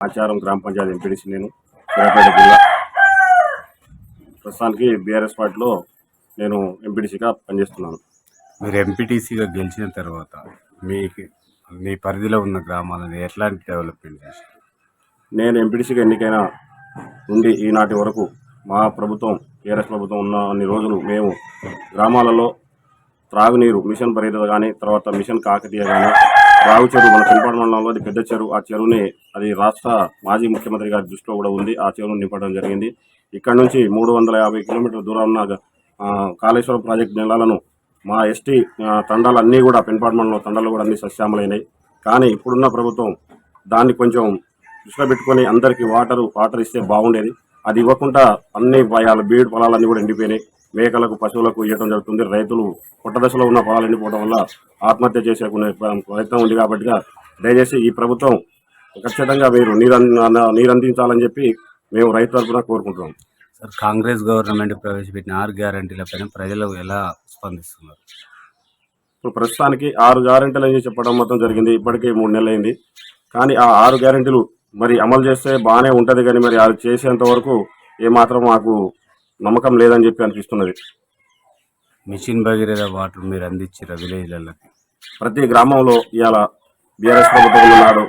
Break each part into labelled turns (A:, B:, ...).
A: ఆచారం గ్రామ పంచాయతీ ఎంపీడీసీ నేను సూర్యాపేట జిల్లా. ప్రస్తుతానికి బీఆర్ఎస్ పార్టీలో నేను ఎంపీడీసీగా పనిచేస్తున్నాను.
B: మీరు ఎంపీటీసీగా గెలిచిన తర్వాత మీకు మీ పరిధిలో ఉన్న గ్రామాలను ఎట్లాంటి డెవలప్మెంట్ చేశారు?
A: నేను ఎంపీడీసీగా ఎన్నికైన నుండి ఈనాటి వరకు మా ప్రభుత్వం టీఆర్ఎస్ ప్రభుత్వం ఉన్న అన్ని రోజులు మేము గ్రామాలలో త్రాగునీరు మిషన్ భరీత కానీ తర్వాత మిషన్ కాకతీయ కానీ రావు చెరువు మన పెంపాడు అది పెద్ద చెరువు. ఆ చెరువుని అది రాష్ట్ర మాజీ ముఖ్యమంత్రి గారి దృష్టిలో కూడా ఉంది. ఆ చెరువును నింపడం జరిగింది. ఇక్కడ నుంచి మూడు వందల యాభై కిలోమీటర్ల దూరం ఉన్న కాళేశ్వరం ప్రాజెక్టు నెలలను మా ఎస్టీ తండాలన్నీ కూడా పెంపాడు మండలం తండాలు కూడా అన్ని సస్యామలైనాయి కానీ ఇప్పుడున్న ప్రభుత్వం దాన్ని కొంచెం దృష్టిలో పెట్టుకొని అందరికీ వాటరు వాటర్ ఇస్తే బాగుండేది. అది ఇవ్వకుండా అన్ని భయాలు బీడు పొలాలన్నీ కూడా ఎండిపోయినాయి. మేకలకు పశువులకు ఇవ్వడం జరుగుతుంది. రైతులు పుట్టదశలో ఉన్న పొలాలు ఎండిపోవడం వల్ల ఆత్మహత్య చేసుకునే ప్రయత్నం ఉంది కాబట్టి దయచేసి ఈ ప్రభుత్వం ఖచ్చితంగా మీరు నీరు నీరు అందించాలని చెప్పి మేము రైతు తరఫున కోరుకుంటున్నాం.
B: సార్ కాంగ్రెస్ గవర్నమెంట్ ప్రవేశపెట్టిన ఆరు గ్యారంటీలపైన ప్రజలు ఎలా స్పందిస్తున్నారు?
A: ఇప్పుడు ప్రస్తుతానికి ఆరు గ్యారెంటీలు అని చెప్పడం మొత్తం జరిగింది. ఇప్పటికే మూడు నెలలు అయింది కానీ ఆ ఆరు గ్యారెంటీలు మరి అమలు చేస్తే బాగానే ఉంటుంది కానీ మరి అది చేసేంత వరకు ఏమాత్రం మాకు నమ్మకం లేదని చెప్పి అనిపిస్తున్నది.
B: మిషన్ భగీరథ వాటర్ మీరు అందించారు విలేజ్లకి
A: ప్రతి గ్రామంలో ఇవాళ బీఆర్ఎస్ ప్రభుత్వం ఉన్నాడు.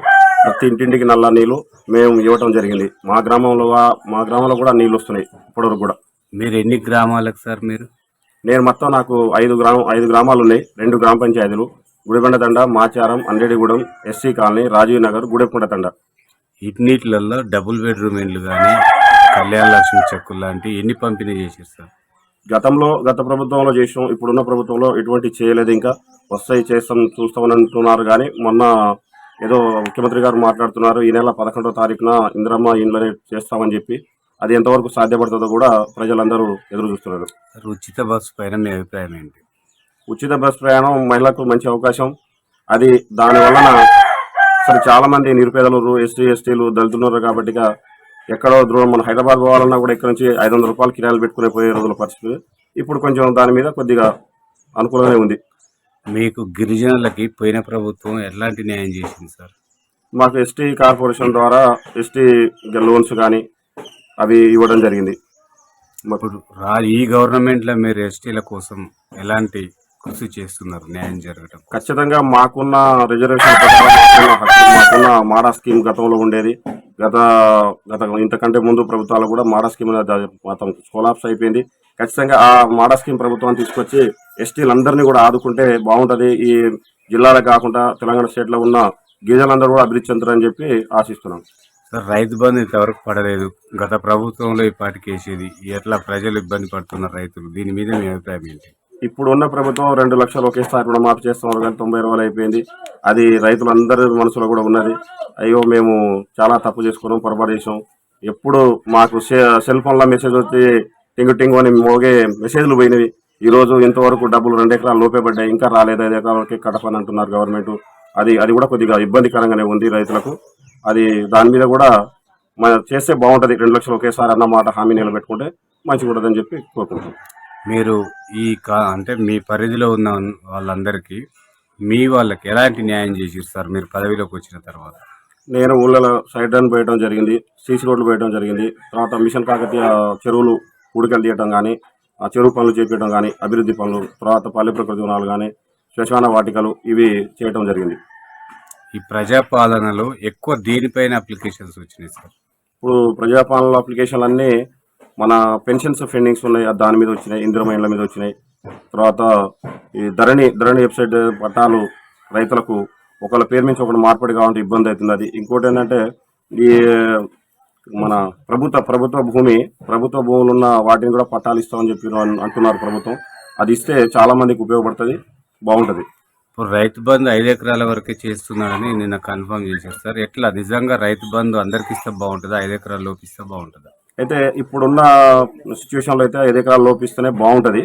A: ప్రతి ఇంటింటికి నల్ల నీళ్ళు మేము ఇవ్వటం జరిగింది. మా గ్రామంలో మా గ్రామంలో కూడా నీళ్ళు వస్తున్నాయి ఇప్పటివరకు కూడా.
B: మీరు ఎన్ని గ్రామాలకు సార్ మీరు?
A: నేను మొత్తం నాకు ఐదు గ్రామం ఐదు గ్రామాలు ఉన్నాయి. రెండు గ్రామ పంచాయతీలు. గుడిబండ తండ మాచారం అండేడిగూడెం ఎస్సీ కాలనీ రాజీవ్ నగర్ గుడెకుంట తండ
B: ఇన్నిట్లలో డబుల్ బెడ్రూమ్ ఇండ్లు కానీ కళ్యాణ లక్ష్మి చెక్కులు లాంటి ఎన్ని పంపిణీ చేశారు సార్?
A: గతంలో గత ప్రభుత్వంలో చేసాం ఇప్పుడున్న ప్రభుత్వంలో ఎటువంటి చేయలేదు ఇంకా. వస్తాయి చేస్తాం చూస్తామని అంటున్నారు కానీ మొన్న ఏదో ముఖ్యమంత్రి గారు మాట్లాడుతున్నారు. ఈ నెల పదకొండో తారీఖున ఇందిరమ్మ ఇండ్లని చేస్తామని చెప్పి. అది ఎంతవరకు సాధ్యపడుతుందో కూడా ప్రజలందరూ ఎదురు చూస్తున్నారు.
B: ఉచిత బస్సు పైన మీ అభిప్రాయం ఏంటి?
A: ఉచిత బస్ ప్రయాణం మహిళలకు మంచి అవకాశం. అది దాని వలన సరే చాలా మంది నిరుపేదలు ఎస్టీ ఎస్టీలు దళితులు ఉన్నారు కాబట్టి ఎక్కడో దూరం మన హైదరాబాద్ పోవాలన్నా కూడా ఇక్కడ నుంచి ఐదు వందల రూపాయలు కిరాయిలు పెట్టుకునే పోయే రోజుల పరిస్థితి. ఇప్పుడు కొంచెం దాని మీద కొద్దిగా అనుకూలంగానే ఉంది.
B: మీకు గిరిజనులకి పోయిన ప్రభుత్వం ఎలాంటి న్యాయం చేసింది సార్?
A: మాకు ఎస్టీ కార్పొరేషన్ ద్వారా ఎస్టీ లోన్స్ కానీ అవి ఇవ్వడం జరిగింది. మాకు
B: ఇప్పుడు ఈ గవర్నమెంట్లో మీరు ఎస్టీల కోసం ఎలాంటి కృషి చేస్తున్నారు న్యాయం జరగడం
A: ఖచ్చితంగా మాకున్న రిజర్వేషన్ మాకున్న మాడా స్కీమ్ గతంలో ఉండేది. గత గత ఇంతకంటే ముందు ప్రభుత్వాలు కూడా మాడా స్కీమ్ మొత్తం కొలాప్స్ అయిపోయింది. ఖచ్చితంగా ఆ మాడా స్కీమ్ ప్రభుత్వం తీసుకొచ్చి ఎస్టీలందరినీ కూడా ఆదుకుంటే బాగుంటది. ఈ జిల్లాలో కాకుండా తెలంగాణ స్టేట్లో ఉన్న గిరిజనులందరూ కూడా అభివృద్ధి చెందుతారని చెప్పి ఆశిస్తున్నాం.
B: సార్ రైతు బంధు ఇంతవరకు పడలేదు. గత ప్రభుత్వంలో ఈ పాటికి వేసేది ఎట్లా ప్రజలు ఇబ్బంది పడుతున్నారు రైతులు? దీని మీద మీ అభిప్రాయం ఏంటి?
A: ఇప్పుడు ఉన్న ప్రభుత్వం రెండు లక్షలు ఒకేసారి రుణమాఫీ చేస్తున్నారు కానీ తొంభై రోజులు అయిపోయింది. అది రైతులందరి మనసులో కూడా ఉన్నది. అయ్యో మేము చాలా తప్పు చేసుకున్నాం పొరపాటు చేసాం ఎప్పుడు మాకు సె- సెల్ ఫోన్లో మెసేజ్ వచ్చి టింగు టింగు అని మోగే మెసేజ్లు పోయినవి. ఈరోజు ఇంతవరకు డబ్బులు రెండు ఎకరాలు లోపే పడ్డాయి ఇంకా రాలేదు. ఐదు ఎకరాలకి కడపని అంటున్నారు గవర్నమెంట్. అది అది కూడా కొద్దిగా ఇబ్బందికరంగానే ఉంది రైతులకు. అది దాని మీద కూడా మన చేస్తే బాగుంటుంది. రెండు లక్షలు ఒకేసారి అన్నమాట హామీ నిలబెట్టుకుంటే మంచిగా ఉంటుందని చెప్పి కోరుకుంటున్నాం.
B: మీరు ఈ కా అంటే మీ పరిధిలో ఉన్న వాళ్ళందరికీ మీ వాళ్ళకి ఎలాంటి న్యాయం చేసారు సార్ మీరు పదవిలోకి వచ్చిన తర్వాత?
A: నేను ఊళ్ళలో సైడ్ రన్ పోయడం జరిగింది సీసీ రోడ్లు పోయడం జరిగింది. తర్వాత మిషన్ కాకతీయ చెరువులు ఉడికలు తీయటం కానీ ఆ చెరువు పనులు చేపించడం కానీ అభివృద్ధి పనులు తర్వాత పల్లె ప్రకృతి వనాలు కానీ శ్మశాన వాటికలు ఇవి చేయటం జరిగింది.
B: ఈ ప్రజాపాలనలో ఎక్కువ దేనిపైన అప్లికేషన్స్ వచ్చినాయి సార్.
A: ఇప్పుడు ప్రజాపాలన అప్లికేషన్లు అన్నీ మన పెన్షన్స్ ఫెండింగ్స్ ఉన్నాయి. ఆ దాని మీద వచ్చినాయి. ఇందిరమైన్ల మీద వచ్చినాయి. తర్వాత ఈ ధరణి ధరణి వెబ్సైట్ పట్టాలు రైతులకు ఒకళ్ళ పేరు నుంచి ఒకటి మార్పిడి కావాలంటే ఇబ్బంది అవుతుంది. అది ఇంకోటి ఏంటంటే ఈ మన ప్రభుత్వ ప్రభుత్వ భూమి ప్రభుత్వ భూములు ఉన్న వాటిని కూడా పట్టాలు ఇస్తామని చెప్పి అంటున్నారు ప్రభుత్వం. అది ఇస్తే చాలా మందికి ఉపయోగపడుతుంది బాగుంటుంది.
B: ఇప్పుడు రైతు బంధు ఐదు ఎకరాల వరకే చేస్తున్నారని నిన్న కన్ఫర్మ్ చేశారు. సార్ ఎట్లా? నిజంగా రైతు బంధు అందరికి ఇస్తే బాగుంటుందా? ఐదు ఎకరాల లోపు ఇస్తే బాగుంటుందా?
A: అయితే ఇప్పుడున్న సిచ్యువేషన్లో అయితే ఐదు ఎకరాలు లోపిస్తేనే బాగుంటుంది.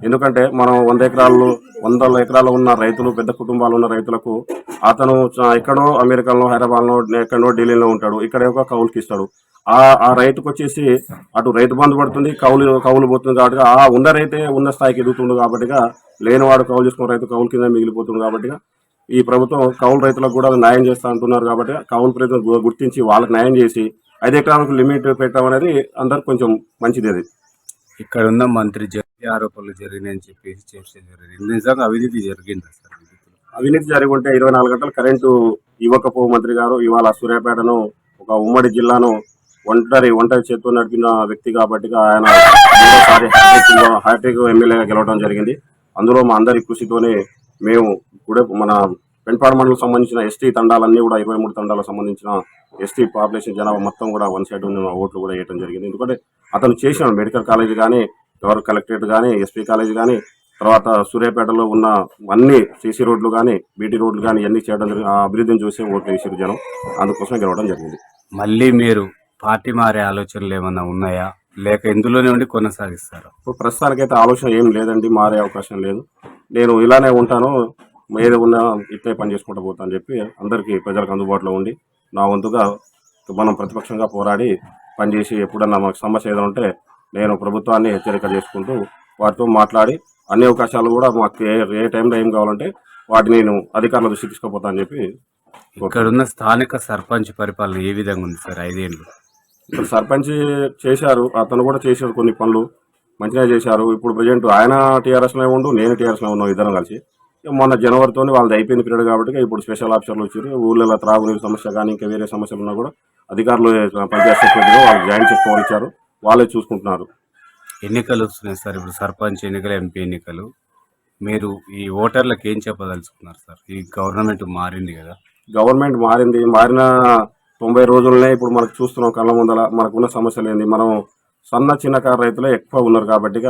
A: ఎందుకంటే మనం వంద ఎకరాలు వందల ఎకరాలు ఉన్న రైతులు పెద్ద కుటుంబాలు ఉన్న రైతులకు అతను ఎక్కడో అమెరికాలో హైదరాబాద్లో ఎక్కడో ఢిల్లీలో ఉంటాడు. ఇక్కడ ఒక కౌలుకి ఇస్తాడు. ఆ ఆ రైతుకు వచ్చేసి అటు రైతు బంధు పడుతుంది కౌలు కౌలు పోతుంది కాబట్టి ఆ ఉన్న రైతే ఉన్న స్థాయికి ఎదుగుతుంది కాబట్టి లేనివాడు కౌలు చేసుకున్న రైతు కౌలు కింద మిగిలిపోతుంది కాబట్టి ఈ ప్రభుత్వం కౌలు రైతులకు కూడా న్యాయం చేస్తా అంటున్నారు కాబట్టి కౌలు రైతులు గుర్తించి వాళ్ళకి న్యాయం చేసి ఐదు ఎకరాలకు లిమిట్ పెట్టడం అనేది అందరికి కొంచెం మంచిది అది.
B: ఇక్కడ ఉన్న మంత్రి జరిగే ఆరోపణలు జరిగినాయని చెప్పేసి చర్చ జరిగింది. నిజంగా అవినీతి జరిగిందా సార్?
A: అవినీతి జరిగి ఉంటే ఇరవై నాలుగు గంటలు కరెంటు ఇవ్వకపో మంత్రి గారు ఇవాళ సూర్యాపేటను ఒక ఉమ్మడి జిల్లాను ఒంటరి ఒంటరి చేత్తో నడిపిన వ్యక్తి కాబట్టి ఆయన హ్యాట్రిక్ ఎమ్మెల్యేగా గెలవడం జరిగింది. అందులో మా అందరి కృషితోనే మేము కూడా మన పెంపాడు మండలం సంబంధించిన ఎస్టీ తండాలన్నీ కూడా ఇరవై మూడు తండాలకు సంబంధించిన ఎస్టీ పాపులేషన్ జనాభా మొత్తం కూడా వన్ సైడ్ ఉన్న ఓట్లు కూడా వేయడం జరిగింది. ఎందుకంటే అతను చేసిన మెడికల్ కాలేజ్ కానీ ఎవరు కలెక్టరేట్ కానీ ఎస్పీ కాలేజ్ కానీ తర్వాత సూర్యాపేటలో ఉన్న అన్ని సీసీ రోడ్లు కానీ బీటీ రోడ్లు కానీ ఇవన్నీ చేయడం జరిగింది ఆ అభివృద్ధిని చూసే ఓట్లు వేసారు జనం. అందుకోసం గెలవడం జరిగింది.
B: మళ్ళీ మీరు పార్టీ మారే ఆలోచనలు ఏమన్నా ఉన్నాయా? లేక ఇందులోనే ఉండి కొనసాగిస్తారా?
A: ఇప్పుడు ప్రస్తుతానికైతే ఆలోచన ఏం లేదండి మారే అవకాశం లేదు. నేను ఇలానే ఉంటాను. ఏది ఉన్నా ఇట్లే పని చేసుకుంటూ పోతా అని చెప్పి అందరికీ ప్రజలకు అందుబాటులో ఉండి నా వంతుగా మనం ప్రతిపక్షంగా పోరాడి పనిచేసి ఎప్పుడన్నా మాకు సమస్య ఏదైనా ఉంటే నేను ప్రభుత్వాన్ని హెచ్చరిక చేసుకుంటూ వారితో మాట్లాడి అన్ని అవకాశాలు కూడా మాకు ఏ ఏ టైంలో ఏం కావాలంటే వాటిని నేను అధికారుల దృష్టికి తీసుకుపోతా అని చెప్పి
B: ఇక్కడ ఉన్న స్థానిక సర్పంచ్ పరిపాలన ఏ విధంగా ఉంది సార్? ఐదేళ్ళు.
A: ఇప్పుడు సర్పంచ్ చేశారు అతను కూడా చేశారు కొన్ని పనులు మంచిగా చేశారు. ఇప్పుడు ప్రజెంట్ ఆయన టీఆర్ఎస్లో ఉండు నేను టీఆర్ఎస్లో ఉన్నాం ఇద్దరం కలిసి. మొన్న జనవరితో వాళ్ళది అయిపోయిన పీరియడ్ కాబట్టి ఇప్పుడు స్పెషల్ ఆఫీసర్లు వచ్చారు. ఊళ్ళలో త్రాగునీరు సమస్య కానీ ఇంకా వేరే సమస్యలు ఉన్నా కూడా అధికారులు పంచాయత్ సెక్రటరీగా జాయింట్ చెక్ పవర్ ఇచ్చారు. వాళ్ళే చూసుకుంటున్నారు.
B: ఎన్నికలు వస్తున్నాయి సార్. ఇప్పుడు సర్పంచ్ ఎన్నికలు ఎంపీ ఎన్నికలు. మీరు ఈ ఓటర్లకు ఏం చెప్పదలుచుకున్నారు సార్? ఈ గవర్నమెంట్ మారింది కదా.
A: గవర్నమెంట్ మారింది. మారిన తొంభై రోజులనే ఇప్పుడు మనకు చూస్తున్నాం కళ్ళ ముందల మనకున్న సమస్యలు ఏంది? మనం సన్న చిన్నకారు రైతులే ఎక్కువ ఉన్నారు కాబట్టి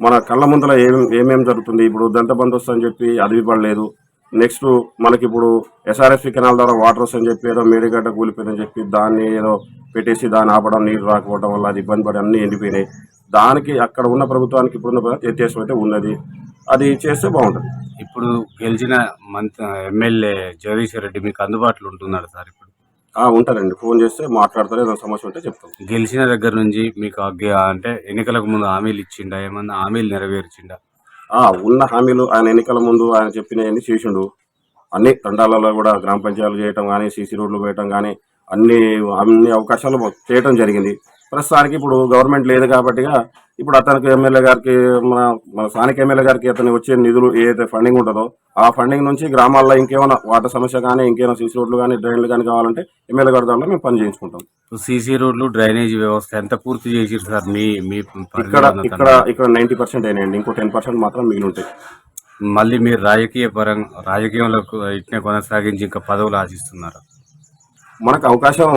A: మన కళ్ళ ముందల ఏం ఏమేం జరుగుతుంది? ఇప్పుడు దంత బందోబస్తు అని చెప్పి అది పడలేదు నెక్స్ట్ మనకి ఇప్పుడు ఎస్ఆర్ఎస్పి కెనాల్ ద్వారా వాటర్ వస్తుందని చెప్పి ఏదో మేడిగడ్డ కూలిపోయిందని చెప్పి దాన్ని ఏదో పెట్టేసి దాన్ని ఆపడం నీరు రాకపోవడం వల్ల అది ఇబ్బంది పడి అన్నీ ఎండిపోయినాయి. దానికి అక్కడ ఉన్న ప్రభుత్వానికి ఇప్పుడున్న వ్యత్యాసం అయితే ఉన్నది. అది చేస్తే బాగుంటుంది.
B: ఇప్పుడు గెలిచిన మంత్ ఎమ్మెల్యే జగదీశ్వర్ రెడ్డి మీకు అందుబాటులో ఉంటున్నాడు సార్. ఇప్పుడు
A: ఉంటారండి. ఫోన్ చేస్తే మాట్లాడతారు ఏదైనా సమస్య ఉంటే చెప్తాం.
B: గెలిచిన దగ్గర నుంచి మీకు అంటే ఎన్నికలకు ముందు హామీలు ఇచ్చిండా? ఏమన్నా హామీలు నెరవేర్చిండా?
A: ఆ ఉన్న హామీలు ఆయన ఎన్నికల ముందు ఆయన చెప్పినవన్నీ చేసిండు. అన్ని తండాలలో కూడా గ్రామ పంచాయతీలు చేయటం కానీ సీసీ రోడ్లు వేయటం కానీ అన్ని అన్ని అవకాశాలు మాకు చేయటం జరిగింది. ప్రస్తుతానికి ఇప్పుడు గవర్నమెంట్ లేదు కాబట్టి ఇప్పుడు అతనికి ఎమ్మెల్యే గారికి మన మన స్థానిక ఎమ్మెల్యే గారికి అతను వచ్చే నిధులు ఏదైతే ఫండింగ్ ఉంటుందో ఆ ఫండింగ్ నుంచి గ్రామాల్లో ఇంకేమైనా వాటర్ సమస్య కానీ ఇంకేమైనా సీసీ రోడ్లు కానీ డ్రైన్లు కానీ కావాలంటే ఎమ్మెల్యే గారి దాంట్లో మేము పని చేయించుకుంటాం.
B: సీసీ రోడ్లు డ్రైనేజీ వ్యవస్థ ఎంత పూర్తి చేసిరు సార్? మీ మీ
A: ఇక్కడ ఇక్కడ ఇక్కడ నైంటీ పర్సెంట్ అయినాయండి. ఇంకో టెన్ పర్సెంట్ మాత్రం మిగిలి ఉంటాయి
B: మళ్ళీ మీరు రాజకీయ పరంగా రాజకీయంలో ఇట్నే కొనసాగించి ఇంకా పదవులు ఆశిస్తున్నారు?
A: మనకు అవకాశం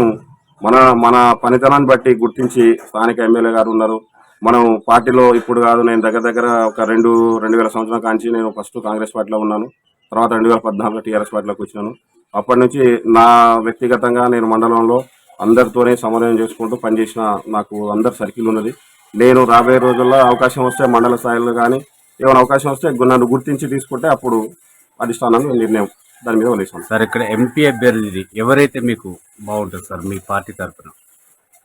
A: మన మన పనితనాన్ని బట్టి గుర్తించి స్థానిక ఎమ్మెల్యే గారు ఉన్నారు. మనం పార్టీలో ఇప్పుడు కాదు నేను దగ్గర దగ్గర ఒక రెండు రెండు వేల సంవత్సరం కాంచి నేను ఫస్ట్ కాంగ్రెస్ పార్టీలో ఉన్నాను. తర్వాత రెండు వేల పద్నాలుగులో టీఆర్ఎస్ పార్టీలోకి వచ్చినాను. అప్పటి నుంచి నా వ్యక్తిగతంగా నేను మండలంలో అందరితోనే సమన్వయం చేసుకుంటూ పనిచేసిన నాకు అందరు సర్కిల్ ఉన్నది. నేను రాబోయే రోజుల్లో అవకాశం వస్తే మండల స్థాయిలో కానీ ఏమైనా అవకాశం వస్తే నన్ను గుర్తించి తీసుకుంటే అప్పుడు అధిష్టానాన్ని నిర్ణయం. దాని మీద వదిలేసాను
B: సార్ ఇక్కడ ఎంపీ అభ్యర్థి ఎవరైతే మీకు బాగుంటుంది సార్ మీ పార్టీ తరఫున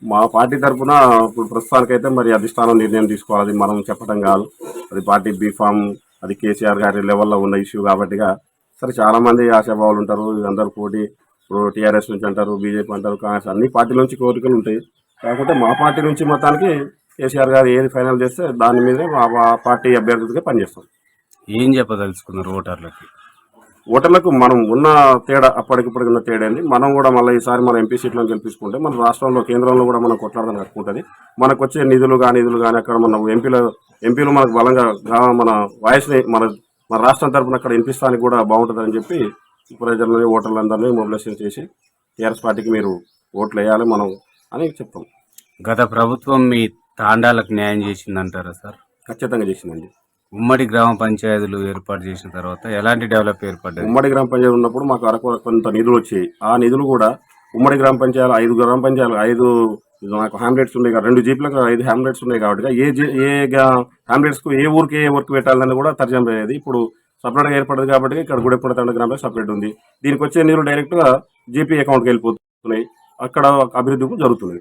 A: మా పార్టీ తరఫున ఇప్పుడు ప్రస్తుతానికైతే మరి అధిష్టానం నిర్ణయం తీసుకోవాలి అది మనం చెప్పడం కాదు. అది పార్టీ బీఫామ్ అది కేసీఆర్ గారి లెవెల్లో ఉన్న ఇష్యూ కాబట్టిగా సరే చాలా మంది ఆశాభావాలు ఉంటారు. అందరు పోటీ ఇప్పుడు టీఆర్ఎస్ నుంచి అంటారు బీజేపీ అంటారు కాంగ్రెస్ అన్ని పార్టీల నుంచి కోరికలు ఉంటాయి. కాకపోతే మా పార్టీ నుంచి మొత్తానికి కేసీఆర్ గారు ఏది ఫైనల్ చేస్తే దాని మీదే మా పార్టీ అభ్యర్థిగా పనిచేస్తాం.
B: ఏం చెప్పదలుచుకున్నారు ఓటర్లకి?
A: ఓటర్లకు మనం ఉన్న తేడా అప్పటికిప్పటికి ఉన్న తేడా ఏంది? మనం కూడా మళ్ళీ ఈసారి మన ఎంపీ సీట్లను గెలిపించుకుంటే మన రాష్ట్రంలో కేంద్రంలో కూడా మనం కొట్లాడదాం కట్టుకుంటుంది మనకు వచ్చే నిధులు కానీ నిధులు కానీ అక్కడ మన ఎంపీల ఎంపీలు మనకు బలంగా మన వాయిస్ని మన మన రాష్ట్రం తరపున అక్కడ వినిపిస్తానికి కూడా బాగుంటుందని చెప్పి ప్రజలని ఓటర్లందరినీ మొబిలైజేషన్ చేసి టీఆర్ఎస్ పార్టీకి మీరు ఓట్లు వేయాలి మనం అని చెప్తాం.
B: గత ప్రభుత్వం మీ తాండాలకు న్యాయం చేసిందంటారా సార్?
A: ఖచ్చితంగా చేసిందండి.
B: ఉమ్మడి గ్రామ పంచాయతీలు ఏర్పాటు చేసిన తర్వాత ఎలాంటి డెవలప్ ఏర్పడ్డాయి
A: ఉమ్మడి గ్రామ పంచాయతీ ఉన్నప్పుడు మాకు అరకు కొంత నిధులు వచ్చాయి. ఆ నిధులు కూడా ఉమ్మడి గ్రామ పంచాయతీ ఐదు గ్రామ పంచాయతీలు ఐదు నాకు హ్యామ్లెట్స్ ఉన్నాయి కదా, రెండు జీప్లకు ఐదు హ్యామ్లెట్స్ ఉన్నాయి కాబట్టి ఏ జీ- ఏ హ్యామ్లెట్స్కు ఏ ఊరికి ఏ వర్క్ పెట్టాలని కూడా తర్జం అయ్యేది ఇప్పుడు సపరేట్గా ఏర్పడదు కాబట్టి ఇక్కడ గుడెప్పుడు తండ గ్రామంలో సపరేట్ ఉంది. దీనికి వచ్చే నిధులు డైరెక్ట్గా జీపీ అకౌంట్కి వెళ్ళిపోతున్నాయి. అక్కడ అభివృద్ధి జరుగుతుంది.